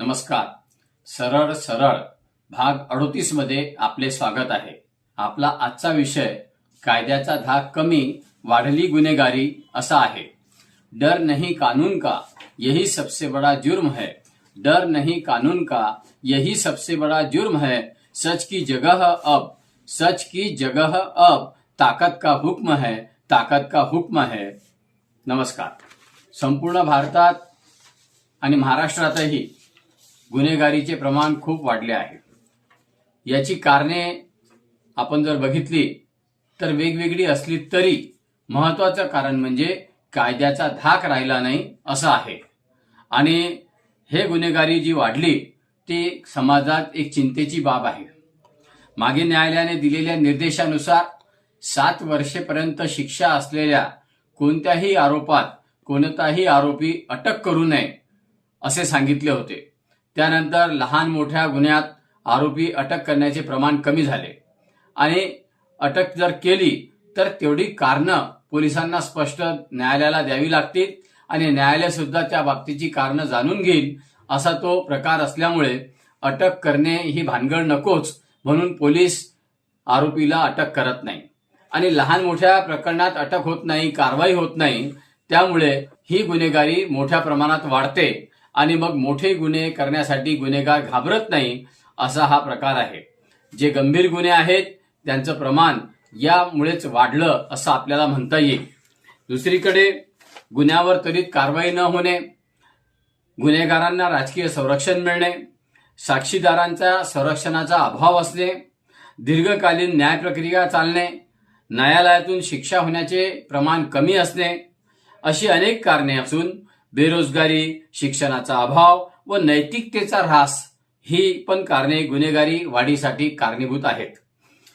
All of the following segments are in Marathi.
नमस्कार. सरळ सरळ भाग अडोतीसमध्ये आपले स्वागत आहे. आपला आजचा विषय कायद्याचा धाक कमी वाढली गुन्हेगारी असा आहे. डर नहीं कानून का यही सबसे बड़ा जुर्म है. डर नहीं कानून का यही सबसे बड़ा जुर्म है. सच की जगह अब सच की जगह अब ताकत का हुक्म है ताकत का हुक्म है. नमस्कार. संपूर्ण भारतात आणि महाराष्ट्रातही गुन्हेगारीचे प्रमाण खूप वाढले आहे. याची कारणे आपण जर बघितली तर वेगवेगळी असली तरी महत्वाचं कारण म्हणजे कायद्याचा धाक राहिला नाही असं आहे. आणि हे गुन्हेगारी जी वाढली ती समाजात एक चिंतेची बाब आहे. मागे न्यायालयाने दिलेल्या निर्देशानुसार सात वर्षेपर्यंत शिक्षा असलेल्या कोणत्याही आरोपात कोणताही आरोपी अटक करू नये असे सांगितले होते. त्यानंतर लहान मोठ्या गुन्ह्यात आरोपी अटक करण्याचे प्रमाण कमी झाले. आणि अटक जर केली तर तेवढी कारणं पोलिसांना स्पष्ट न्यायालयाला द्यावी लागतील आणि न्यायालय सुद्धा त्या बाबतीची कारणं जाणून घेईल असा तो प्रकार असल्यामुळे अटक करणे ही भानगड नकोच म्हणून पोलीस आरोपीला अटक करत नाही. आणि लहान मोठ्या प्रकरणात अटक होत नाही कारवाई होत नाही त्यामुळे ही गुन्हेगारी मोठ्या प्रमाणात वाढते. आणि मग मोठे गुन्हे करण्यासाठी गुन्हेगार घाबरत नाही असा हा प्रकार आहे. जे गंभीर गुन्हे आहेत त्यांचं प्रमाण यामुळेच वाढलं असं आपल्याला म्हणता येईल. दुसरीकडे गुन्ह्यावर त्वरित कारवाई न होणे गुन्हेगारांना राजकीय संरक्षण मिळणे साक्षीदारांचा संरक्षणाचा अभाव असणे दीर्घकालीन न्याय प्रक्रिया चालणे न्यायालयातून शिक्षा होण्याचे प्रमाण कमी असणे अशी अनेक कारणे असून बेरोजगारी शिक्षणाचा अभाव व नैतिकतेचा ऱ्हास ही पण कारणे गुन्हेगारी वाढीसाठी कारणीभूत आहेत.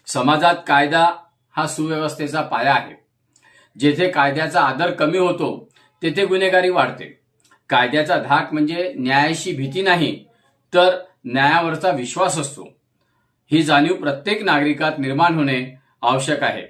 समाजात कायदा हा सुव्यवस्थेचा पाया आहे. जेथे कायद्याचा आदर कमी होतो तेथे गुन्हेगारी वाढते. कायद्याचा धाक म्हणजे न्यायाशी भीती नाही तर न्यायावरचा विश्वास असतो. ही जाणीव प्रत्येक नागरिकात निर्माण होणे आवश्यक आहे.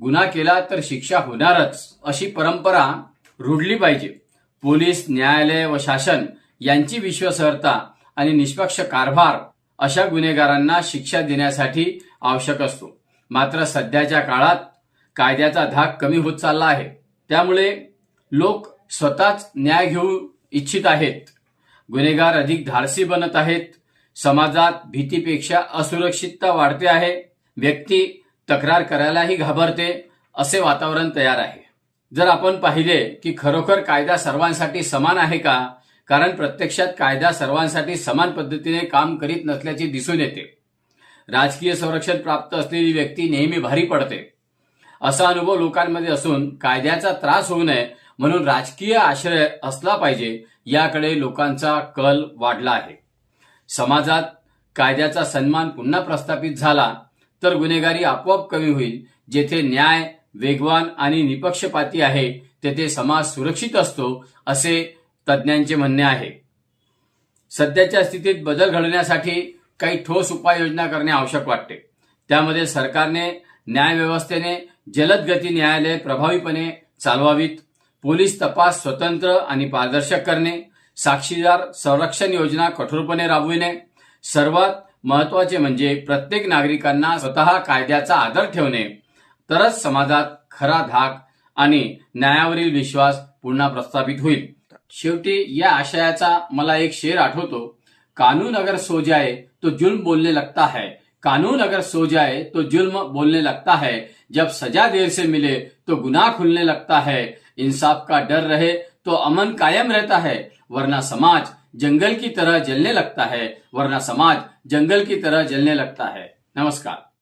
गुन्हा केला तर शिक्षा होणारच अशी परंपरा रुढली पाहिजे. पोलीस न्यायालय व शासन यांची विश्वासार्हता आणि निष्पक्ष कारभार अशा गुन्हेगारांना शिक्षा देण्यासाठी आवश्यक असतो. मात्र सध्याच्या काळात कायद्याचा धाक कमी होत चालला आहे. त्यामुळे लोक स्वतःच न्याय घेऊ इच्छित आहेत. गुन्हेगार अधिक धाडसी बनत आहेत. समाजात भीतीपेक्षा असुरक्षितता वाढते आहे. व्यक्ती तक्रार करायलाही घाबरते. असे वातावरण तयार आहे. जर आपण पाहिले की खरोखर कायदा सर्वांसाठी समान आहे का? कारण प्रत्यक्षात कायदा सर्वांसाठी समान पद्धतीने काम करीत नसल्याचे दिसून येते. राजकीय संरक्षण प्राप्त असलेली व्यक्ती नेहमी भारी पडते. असा अनुभव लोकांमध्ये असून कायद्याचा त्रास होऊ नये म्हणून राजकीय आश्रय असला पाहिजे याकडे लोकांचा कल वाढला आहे. समाजात कायद्याचा सन्मान पुन्हा प्रस्थापित झाला तर गुन्हेगारी आपोआप कमी होईल जेथे न्याय वेगवान आणि निपक्षपाती आहे तेथे समाज सुरक्षित असतो असे तज्ज्ञांचे म्हणणे आहे. सध्याच्या स्थितीत बदल घडवण्यासाठी काही ठोस उपाययोजना करणे आवश्यक वाटते. त्यामध्ये सरकारने न्यायव्यवस्थेने जलद गती न्यायालय प्रभावीपणे चालवावीत पोलीस तपास स्वतंत्र आणि पारदर्शक करणे साक्षीदार संरक्षण योजना कठोरपणे राबविणे सर्वात महत्त्वाचे म्हणजे प्रत्येक नागरिकांना स्वतः कायद्याचा आदर ठेवणे तरच समाजात खरा धाक आणि न्यायावरील विश्वास पुन्हा प्रस्थापित होईल. शेवटी या आशयाचा मला एक शेर आठवतो. कानून अगर सो जाए तो जुल्म बोलने लगता है. कानून अगर सो जाए तो जुल्म बोलने लगता है. जब सजा देर से मिले तो गुनाह खुलने लगता है. इंसाफ का डर रहे तो अमन कायम रहता है. वरना समाज जंगल की तरह जलने लगता है. वरना समाज जंगल की तरह जलने लगता है। नमस्कार।